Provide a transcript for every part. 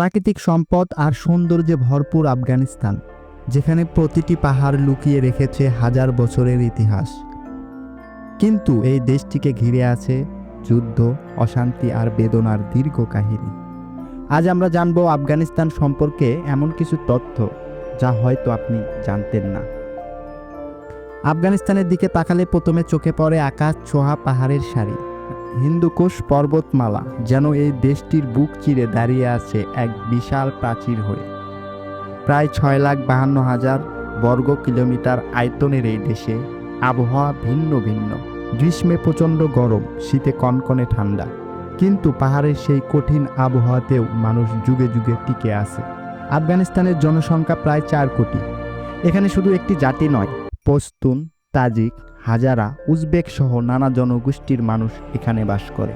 প্রাকৃতিক সম্পদ আর সৌন্দর্যে ভরপুর আফগানিস্তান, যেখানে প্রতিটি পাহাড় লুকিয়ে রেখেছে হাজার বছরের ইতিহাস। কিন্তু এই দেশটিকে ঘিরে আছে যুদ্ধ, অশান্তি আর বেদনার দীর্ঘ কাহিনী। আজ আমরা জানব আফগানিস্তান সম্পর্কে এমন কিছু তথ্য যা হয়তো আপনি জানতেন না। আফগানিস্তানের দিকে তাকালে প্রথমে চোখে পড়ে আকাশ ছোঁয়া পাহাড়ের সারি। হিন্দুকুশ পর্বতমালা যেন এই দেশটির বুক চিরে দাঁড়িয়ে আছে এক বিশাল প্রাচীর হয়ে। প্রায় ছয় লাখ বাহান্ন হাজার বর্গ কিলোমিটার আয়তনের এই দেশে আবহাওয়া ভিন্ন ভিন্ন। গ্রীষ্মে প্রচণ্ড গরম, শীতে কনকনে ঠান্ডা। কিন্তু পাহাড়ের সেই কঠিন আবহাওয়াতেও মানুষ যুগে যুগে টিকে আছে। আফগানিস্তানের জনসংখ্যা প্রায় চার কোটি। এখানে শুধু একটি জাতি নয়, পশতুন, তাজিক হাজারা উজবেক সহ নানা জনগোষ্ঠীর মানুষ এখানে বাস করে।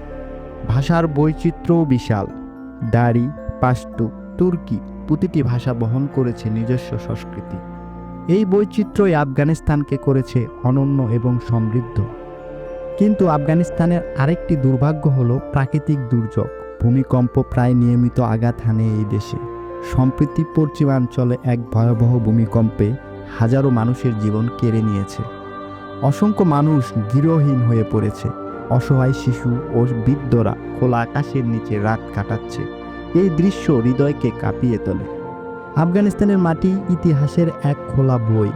ভাষার বৈচিত্র্যও বিশাল। দাড়ি, পাশতু, তুর্কি প্রতিটি ভাষা বহন করেছে নিজস্ব সংস্কৃতি। এই বৈচিত্র্যই আফগানিস্তানকে করেছে অনন্য এবং সমৃদ্ধ। কিন্তু আফগানিস্তানের আরেকটি দুর্ভাগ্য হল প্রাকৃতিক দুর্যোগ। ভূমিকম্প প্রায় নিয়মিত আঘাত হানে এই দেশে। সম্প্রতি পশ্চিমাঞ্চলে এক ভয়াবহ ভূমিকম্পে হাজারো মানুষের জীবন কেড়ে নিয়েছে। অসংখ্য মানুষ গৃহহীন হয়ে পড়েছে। অসহায় শিশু ও বৃদ্ধরা খোলা আকাশের নিচে রাত কাটাচ্ছে। এই দৃশ্য হৃদয়কে কাঁপিয়ে তোলে। আফগানিস্তানের মাটি ইতিহাসের এক খোলা বই।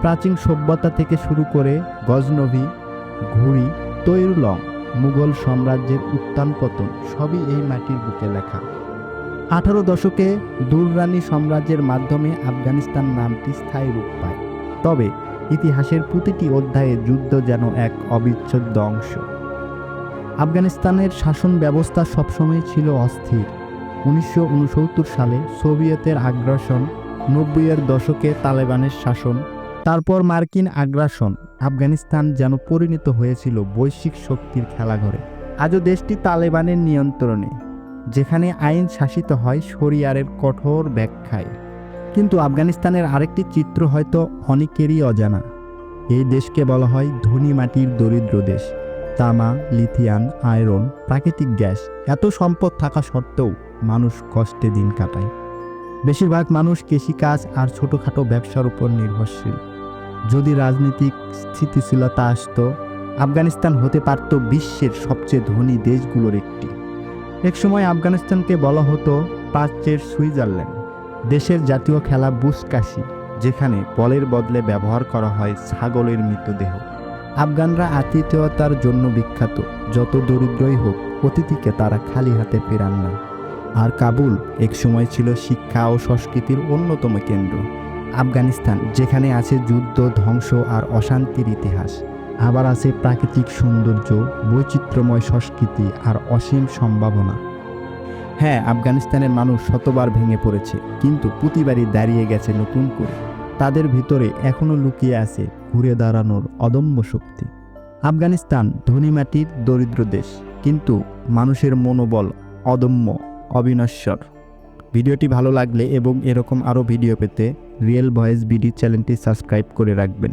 প্রাচীন সভ্যতা থেকে শুরু করে গজনভি ঘুড়ি, তৈরুলং, মুঘল সাম্রাজ্যের উত্থান পতন, সবই এই মাটির বুকে লেখা। আঠারো দশকে দুররানি সাম্রাজ্যের মাধ্যমে আফগানিস্তান নামটি স্থায়ী রূপ পায়। তবে ইতিহাসের প্রতিটি অধ্যায়ে যুদ্ধ যেন এক অবিচ্ছেদ্য অংশ। আফগানিস্তানের শাসন ব্যবস্থা সবসময় ছিল অস্থির। উনিশশো উনসত্তর সালে সোভিয়েতের আগ্রাসন, নব্বইয়ের দশকে তালেবানের শাসন, তারপর মার্কিন আগ্রাসন, আফগানিস্তান যেন পরিণত হয়েছিল বৈশ্বিক শক্তির খেলাঘরে। আজও দেশটি তালেবানের নিয়ন্ত্রণে, যেখানে আইন শাসিত হয় শরিয়ারের কঠোর ব্যাখ্যায়। কিন্তু আফগানিস্তানের আরেকটি চিত্র হয়তো অনেকেরই অজানা। এই দেশকে বলা হয় ধনী মাটির দরিদ্র দেশ। তামা, লিথিয়াম, আয়রন, প্রাকৃতিক গ্যাস, এত সম্পদ থাকা সত্ত্বেও মানুষ কষ্টে দিন কাটায়। বেশিরভাগ মানুষ কৃষিকাজ আর ছোটোখাটো ব্যবসার উপর নির্ভরশীল। যদি রাজনৈতিক স্থিতিশীলতা আসতো, আফগানিস্তান হতে পারত বিশ্বের সবচেয়ে ধনী দেশগুলোর একটি। একসময় আফগানিস্তানকে বলা হতো প্রাচ্যের সুইজারল্যান্ড। দেশের জাতীয় খেলা বুসকাশি, যেখানে বলের বদলে ব্যবহার করা হয় ছাগলের মৃতদেহ। আফগানরা আতিথেয়তার জন্য বিখ্যাত, যত দরিদ্রই হোক, অতিথিকে তারা খালি হাতে ফেরান না। আর কাবুল একসময় ছিল শিক্ষা ও সংস্কৃতির অন্যতম কেন্দ্র। আফগানিস্তান, যেখানে আছে যুদ্ধ, ধ্বংস আর অশান্তির ইতিহাস। আবার আছে প্রাকৃতিক সৌন্দর্য, বৈচিত্র্যময় সংস্কৃতি আর অসীম সম্ভাবনা। হ্যাঁ আফগানিস্তানের মানুষ শতবার ভেঙে পড়েছে, কিন্তু প্রতিবারই দাঁড়িয়ে গেছে নতুন করে। তাদের ভিতরে এখনও লুকিয়ে আছে ঘুরে দাঁড়ানোর অদম্য শক্তি। আফগানিস্তান ধনী মাটির দরিদ্র দেশ, কিন্তু মানুষের মনোবল অদম্য, অবিনশ্বর। ভিডিওটি ভালো লাগলে এবং এরকম আরও ভিডিও পেতে রিয়েল ভয়েস বিডি চ্যানেলটি সাবস্ক্রাইব করে রাখবেন।